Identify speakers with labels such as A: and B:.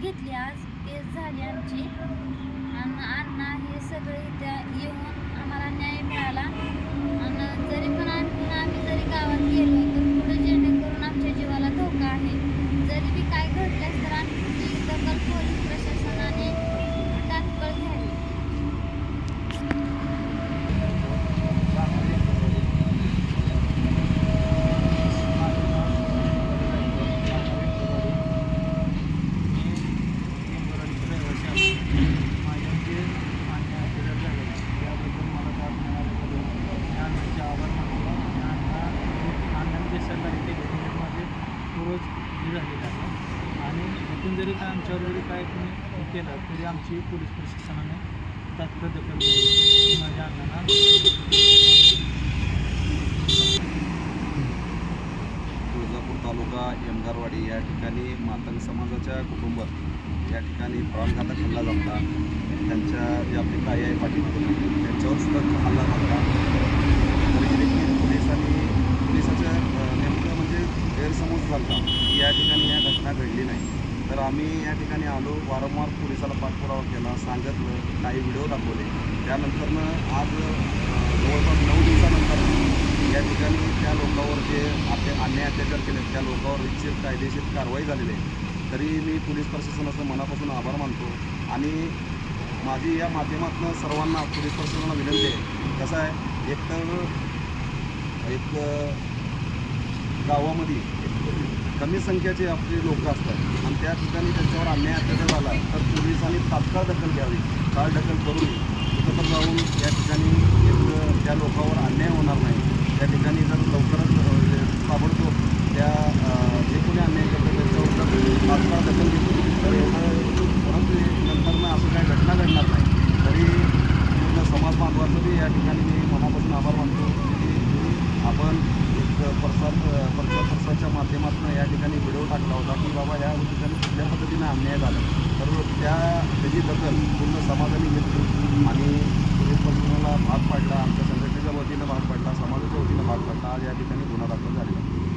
A: घेतली. आज केस झाली आमची. आणि अण्णा हे सगळे इथे येऊन आम्हाला न्याय मिळाला आणि जरी पण आणखीन आम्ही जरी गावात गेलो तर पुढे जेणेकरून आमच्या जीवाला धोका आहे जरी बी काय घडल्यास तर आमची दखल पोलीस प्रशासनाने तात्काळ घ्यावी
B: आणि इथून जरी काय आमच्यावर जरी काय तुम्ही केलं तरी आमची पोलीस प्रशासनाने तात्काळ दखल घ्यावी. माझ्या अण्णांना
C: तुळजापूर तालुका यमगारवाडी या ठिकाणी मातंग समाजाच्या कुटुंब या ठिकाणी प्राणघातक हल्ला झाला. त्यांच्या जे आपले ताई आहे पाटील त्यांच्यावर सुद्धा हल्ला झाला तरी देखील पोलिसांनी पोलिसाच्या अ, नेमकं म्हणजे गैरसमज झाला की या ठिकाणी या घटना घडली नाही तर आम्ही या ठिकाणी आलो वारंवार पोलिसाला पाठपुरावा केला सांगितलं काही व्हिडिओ दाखवले. त्यानंतरनं आज जवळपास नऊ दिवसानंतर या ठिकाणी त्या लोकांवर जे आपले अन्याय अत्याचार केले त्या लोकांवर निश्चित कायदेशीर कारवाई झालेली आहे. तरी मी पोलीस प्रशासनाचं मनापासून आभार मानतो आणि माझी या माध्यमातून सर्वांना पोलीस प्रशासनाला विनंती आहे. कसं आहे एक तर एक गावामध्ये एक कमी संख्येचे आपले लोक असतात. आणि त्या ठिकाणी त्यांच्यावर अन्याय अत्याचार झाला तर पोलिसांनी तात्काळ दखल घ्यावी. काळ दखल करून कुठं पण जाऊन या ठिकाणी एक त्या लोकांवर अन्याय होणार नाही. त्या ठिकाणी जर लवकरच म्हणजे ताबडतोब त्या जे कोणी अन्याय करतात त्यांच्यावर तात्काळ दखल घेतली प्रसाद प्रचार प्रसारच्या माध्यमातून या ठिकाणी व्हिडिओ टाकला होता की बाबा या ठिकाणी कुठल्या पद्धतीनं अन्याय झाला. तर त्या त्याची दखल पूर्ण समाजाने घेतली आणि पोलीस प्रशासनाला भाग पाडला आमच्या संघटनेच्या वतीनं भाग पाडला समाजाच्या वतीनं भाग पाडला. आज या ठिकाणी गुन्हा दाखल झालेला